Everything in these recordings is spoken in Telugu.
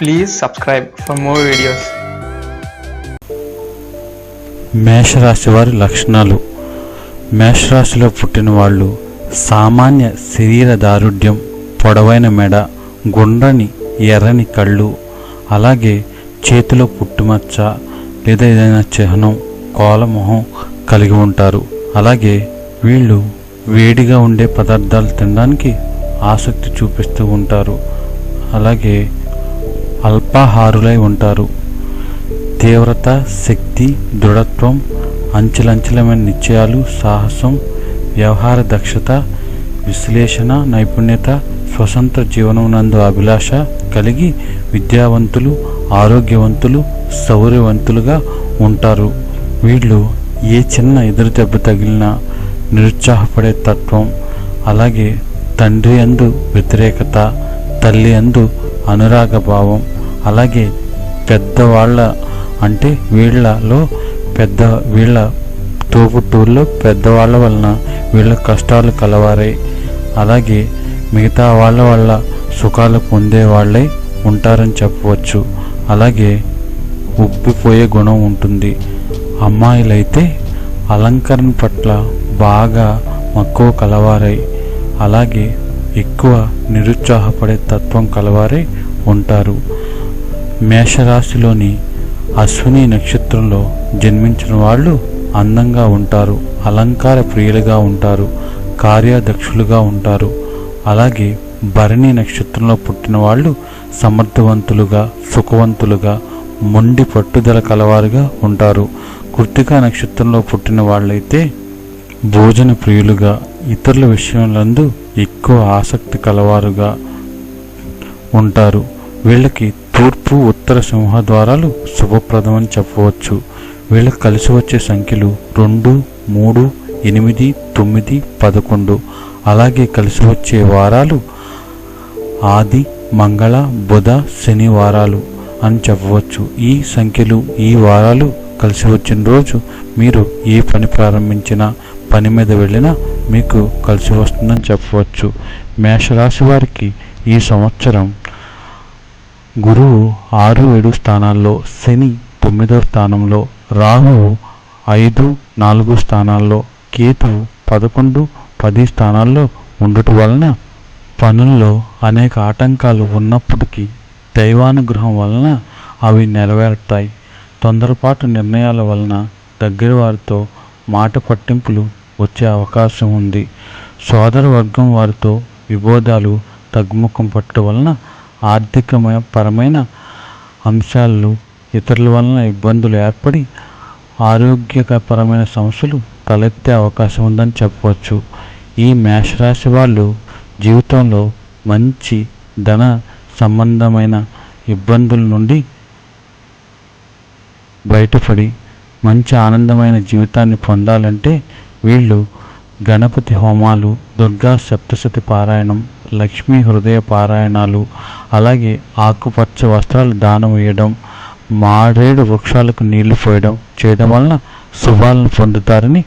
Please subscribe for more videos మేషరాశి వారి లక్షణాలు. మేషరాశిలో పుట్టిన వాళ్ళు సామాన్య శరీర దారుఢ్యం పొడవైన మెడ గుండ్రని ఎర్రని కళ్ళు అలాగే చేతిలో పుట్టుమచ్చ లేదా ఏదైనా చిహ్నం కోలమొహం కలిగి ఉంటారు. అలాగే వీళ్ళు వేడిగా ఉండే పదార్థాలు తినడానికి ఆసక్తి చూపిస్తూ ఉంటారు. అలాగే అల్పాహారులై ఉంటారు. తీవ్రత శక్తి దృఢత్వం అంచెలంచెలమైన నిశ్చయాలు సాహసం వ్యవహార దక్షత విశ్లేషణ నైపుణ్యత స్వతంత్ర జీవనం నందు అభిలాష కలిగి విద్యావంతులు ఆరోగ్యవంతులు శౌర్యవంతులుగా ఉంటారు. వీళ్ళు ఏ చిన్న ఎదురు దెబ్బ తగిలినా నిరుత్సాహపడే తత్వం అలాగే తండ్రి అందు వ్యతిరేకత తల్లి అందు అనురాగ భావం. అలాగే పెద్దవాళ్ళ అంటే వీళ్ళలో పెద్ద వీళ్ళ తోపుట్టూరులో పెద్దవాళ్ళ వలన వీళ్ళ కష్టాలు కలవారై. అలాగే మిగతా వాళ్ళ వల్ల సుఖాలు పొందేవాళ్ళై ఉంటారని చెప్పవచ్చు. అలాగే ఉబ్బిపోయే గుణం ఉంటుంది. అమ్మాయిలైతే అలంకరణ పట్ల బాగా మక్కువ కలవారై. అలాగే ఎక్కువ నిరుత్సాహపడే తత్వం కలవారే ఉంటారు. మేషరాశిలోని అశ్విని నక్షత్రంలో జన్మించిన వాళ్ళు అందంగా ఉంటారు అలంకార ప్రియులుగా ఉంటారు కార్యదక్షులుగా ఉంటారు. అలాగే భరణి నక్షత్రంలో పుట్టిన వాళ్ళు సమర్థవంతులుగా సుఖవంతులుగా మొండి పట్టుదల కలవారుగా ఉంటారు. కృత్తికా నక్షత్రంలో పుట్టిన వాళ్ళైతే భోజన ప్రియులుగా ఇతరుల విషయంలందు ఎక్కువ ఆసక్తి కలవారుగా ఉంటారు. వీళ్ళకి తూర్పు ఉత్తర సింహద్వారాలు శుభప్రదమని చెప్పవచ్చు. వీళ్ళకి కలిసి వచ్చే సంఖ్యలు రెండు మూడు ఎనిమిది తొమ్మిది పదకొండు. అలాగే కలిసి వచ్చే వారాలు ఆది మంగళ బుధ శని వారాలు అని చెప్పవచ్చు. ఈ సంఖ్యలు ఈ వారాలు కలిసి వచ్చిన రోజు మీరు ఏ పని ప్రారంభించినా పని మీద వెళ్ళినా మీకు కలిసి వస్తుందని చెప్పవచ్చు. మేషరాశి వారికి ఈ సంవత్సరం గురువు ఆరు ఏడు స్థానాల్లో శని తొమ్మిదవ స్థానంలో రాహువు ఐదు నాలుగు స్థానాల్లో కేతువు పదకొండు పది స్థానాల్లో ఉండటం వలన పనుల్లో అనేక ఆటంకాలు ఉన్నప్పటికీ దైవానుగ్రహం వలన అవి నెరవేరుతాయి. తొందరపాటు నిర్ణయాల వలన దగ్గర వారితో మాట పట్టింపులు వచ్చే అవకాశం ఉంది. సోదర వర్గం వారితో విభోదాలు తగ్గుముఖం పట్టడం వలన ఆర్థికమైన పరమైన అంశాలు ఇతరుల వలన ఇబ్బందులు ఏర్పడి ఆరోగ్యకరమైన సమస్యలు తలెత్తే అవకాశం ఉందని చెప్పవచ్చు. ఈ మేషరాశి వాళ్ళు జీవితంలో మంచి ధన సంబంధమైన ఇబ్బందుల నుండి బయటపడి మంచి ఆనందమైన జీవితాన్ని పొందాలంటే వీళ్ళు గణపతి హోమాలు దుర్గా సప్తశతి పారాయణం లక్ష్మీ హృదయ పారాయణాలు అలాగే ఆకుపచ్చ వస్త్రాలు దానం వేయడం మారేడు వృక్షాలకు నీళ్ళు పోయడం చేయడం వలన శుభాలను పొందుతారని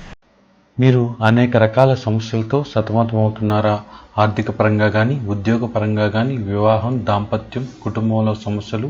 మీరు అనేక రకాల సమస్యలతో సతమతమవుతున్నారా? ఆర్థిక పరంగా కానీ ఉద్యోగ పరంగా కానీ వివాహం దాంపత్యం కుటుంబంలో సమస్యలు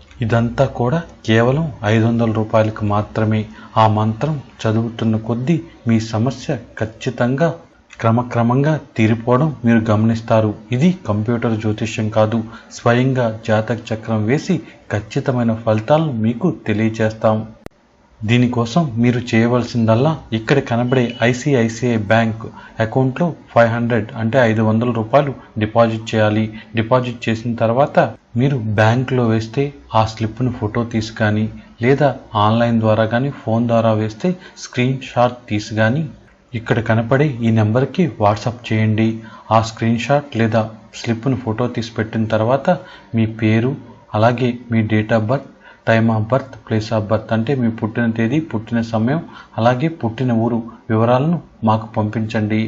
ఇదంతా కూడా కేవలం ఐదు వందల రూపాయలకు మాత్రమే. ఆ మంత్రం చదువుతున్న కొద్దీ మీ సమస్య ఖచ్చితంగా క్రమక్రమంగా తీరిపోవడం మీరు గమనిస్తారు. ఇది కంప్యూటర్ జ్యోతిష్యం కాదు. స్వయంగా జాతక చక్రం వేసి ఖచ్చితమైన ఫలితాలను మీకు తెలియజేస్తాం. దీనికోసం మీరు చేయవలసిందల్లా ఇక్కడ కనబడే ఐసిఐసిఐ బ్యాంక్ అకౌంట్లో ఫైవ్ హండ్రెడ్ అంటే ఐదు వందల రూపాయలు డిపాజిట్ చేయాలి. డిపాజిట్ చేసిన తర్వాత మీరు బ్యాంకులో వేస్తే ఆ స్లిప్ను ఫోటో తీసి కానీ లేదా ఆన్లైన్ ద్వారా కానీ ఫోన్ ద్వారా వేస్తే స్క్రీన్ షాట్ తీసి కానీ ఇక్కడ కనపడే ఈ నెంబర్కి వాట్సాప్ చేయండి. ఆ స్క్రీన్ షాట్ లేదా స్లిప్ను ఫోటో తీసి పెట్టిన తర్వాత మీ పేరు అలాగే మీ date of birth time of birth place of birth అంటే మీ పుట్టిన తేదీ పుట్టిన సమయం అలాగే పుట్టిన ఊరు వివరాలను మాకు పంపించండి.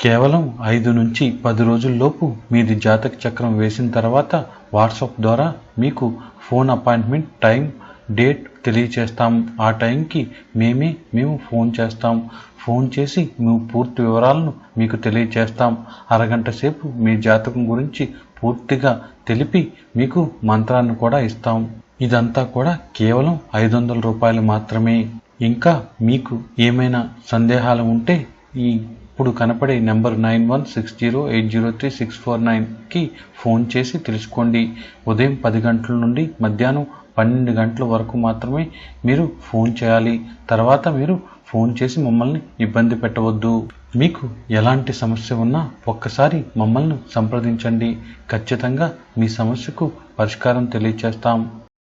కేవలం ఐదు నుంచి పది రోజుల్లోపు మీది జాతక చక్రం వేసిన తర్వాత వాట్సాప్ ద్వారా మీకు ఫోన్ అపాయింట్మెంట్ టైం డేట్ తెలియచేస్తాం. ఆ టైంకి మేమే మేము ఫోన్ చేస్తాం. ఫోన్ చేసి మేము పూర్తి వివరాలను మీకు తెలియచేస్తాం. అరగంట సేపు మీ జాతకం గురించి పూర్తిగా తెలిపి మీకు మంత్రాన్ని కూడా ఇస్తాం. ఇదంతా కూడా కేవలం ఐదు వందల రూపాయలు మాత్రమే. ఇంకా మీకు ఏమైనా సందేహాలు ఉంటే ఈ ఇప్పుడు కనపడే number nine one six zero eight zero three six four నైన్కి ఫోన్ చేసి తెలుసుకోండి. ఉదయం పది గంటల నుండి మధ్యాహ్నం పన్నెండు గంటల వరకు మాత్రమే మీరు ఫోన్ చేయాలి. తర్వాత మీరు ఫోన్ చేసి మమ్మల్ని ఇబ్బంది పెట్టవద్దు. మీకు ఎలాంటి సమస్య ఉన్నా ఒక్కసారి మమ్మల్ని సంప్రదించండి. ఖచ్చితంగా మీ సమస్యకు పరిష్కారం తెలియచేస్తాం.